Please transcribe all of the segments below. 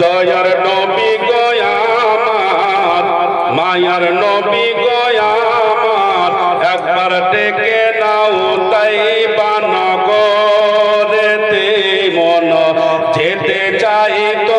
দয়ার নবী গয়ামার মায়ার নবী গয়ামার একবার ডেকে নাও তাই বানগরেতে মন, যেতে চাই তোমার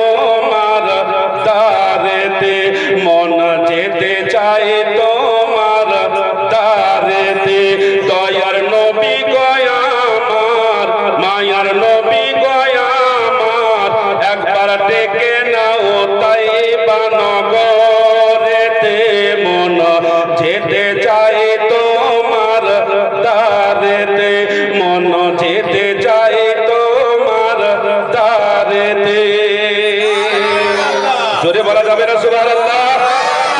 দারেতে মন যেতে চাই তোমার দারেতে জোরে বলা যাবে না সুবহান আল্লাহ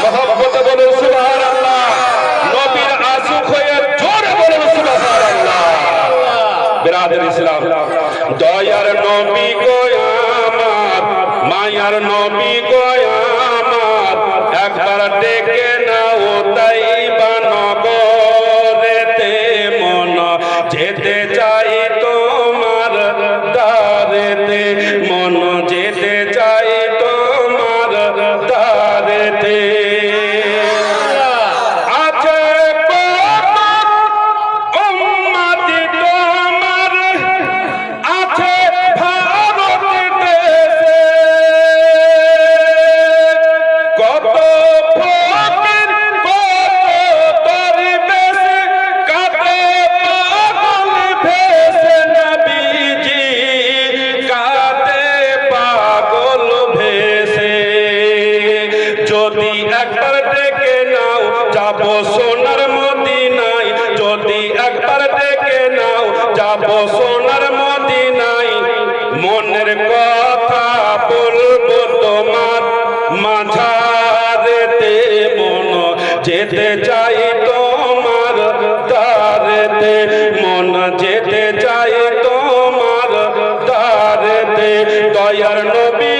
মহব্বত বলুন সুবহান আল্লাহ নবীর আশুক হয়ে জোরে বলুন সুবহান আল্লাহ বিরাদের ইসলাম। দয়ার নবী গোয়ামার মায়ার নবী গোয়ামার একবার ডেকে নাও। যাব সোনার মদিনায়। যদি একবার ডেকে নাও, যাব সোনার মদিনায়। মনের কথা বলব তোমার, মাঝারেতে মন, যেতে চাই তোমার দারেতে মন, যেতে চাই তোমার দারেতে দয়ার নবী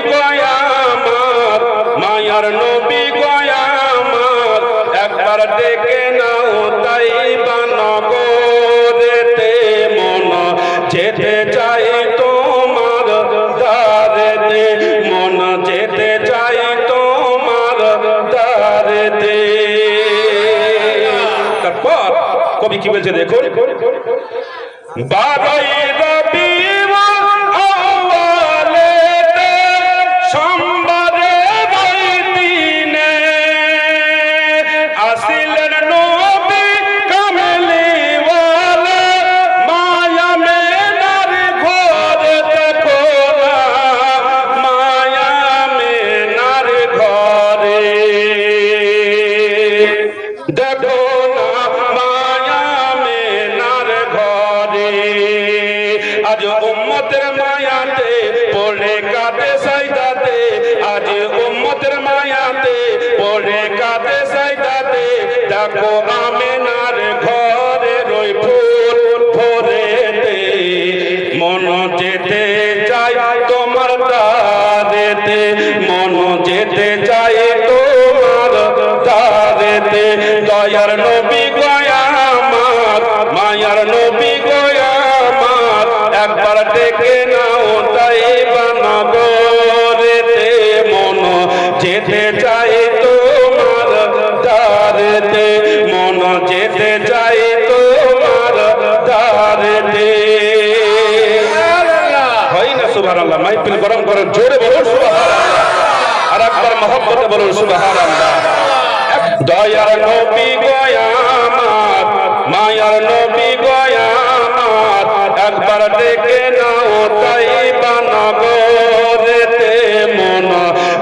তারপর কবি কি বলছে দেখুন? বারোই চাই তোমার দারেতে মন যেতে চাই তোমার দারেতে দয়ার নবী গয়ামার মায়ার নবী গয়ামার একবার ডেকে নাও গরম করে, জোরে বলুন আর একবার মহব্বতে বলুন সুবহান দয়ার নবী গয়ামার মায়ার নবী গয়ামার একবার ডেকে নাও তাই বানগরেতে মন,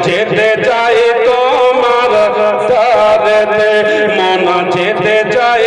যেতে চাই তোমার দারেতে মন, যেতে চাই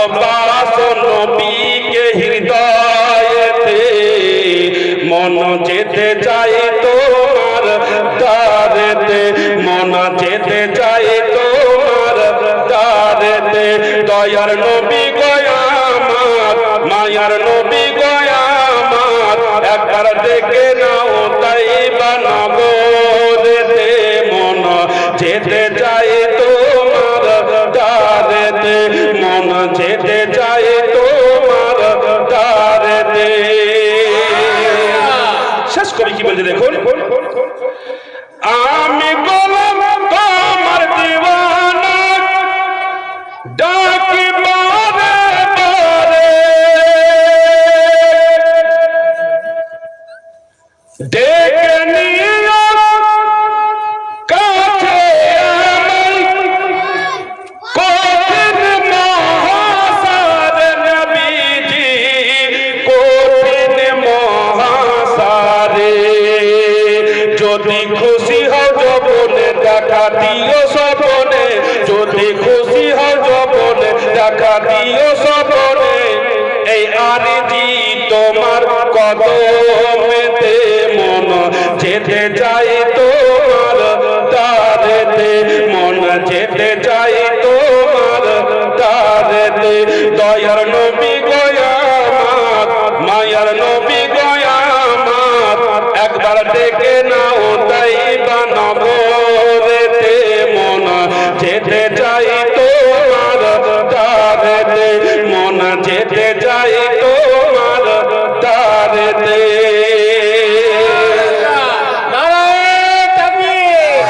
ভালোবাসো নবীকে হৃদয়েতে মন যেতে চাই তোমার দারেতে মন যেতে চাই তোমার দারেতে দয়ার নবী গয়ামার মায়ার নবী গয়ামার একবার দেখে নাও তাই বানাবো যেতে ডেকে যদি খুশি হও দেখা দিও সবনে। যদি খুশি হও দেখা দিও সবনে। এই আরজি তোমার কদমেতে মন যেতে চাই তোর, তারেতে মন যেতে চাই তোর, তারেতে দয়ার নবী গয়ামাত মায়ার নবী গয়ামাত একবার ডেকে নাও তাই বানাবো রেতে মন যেতে চাই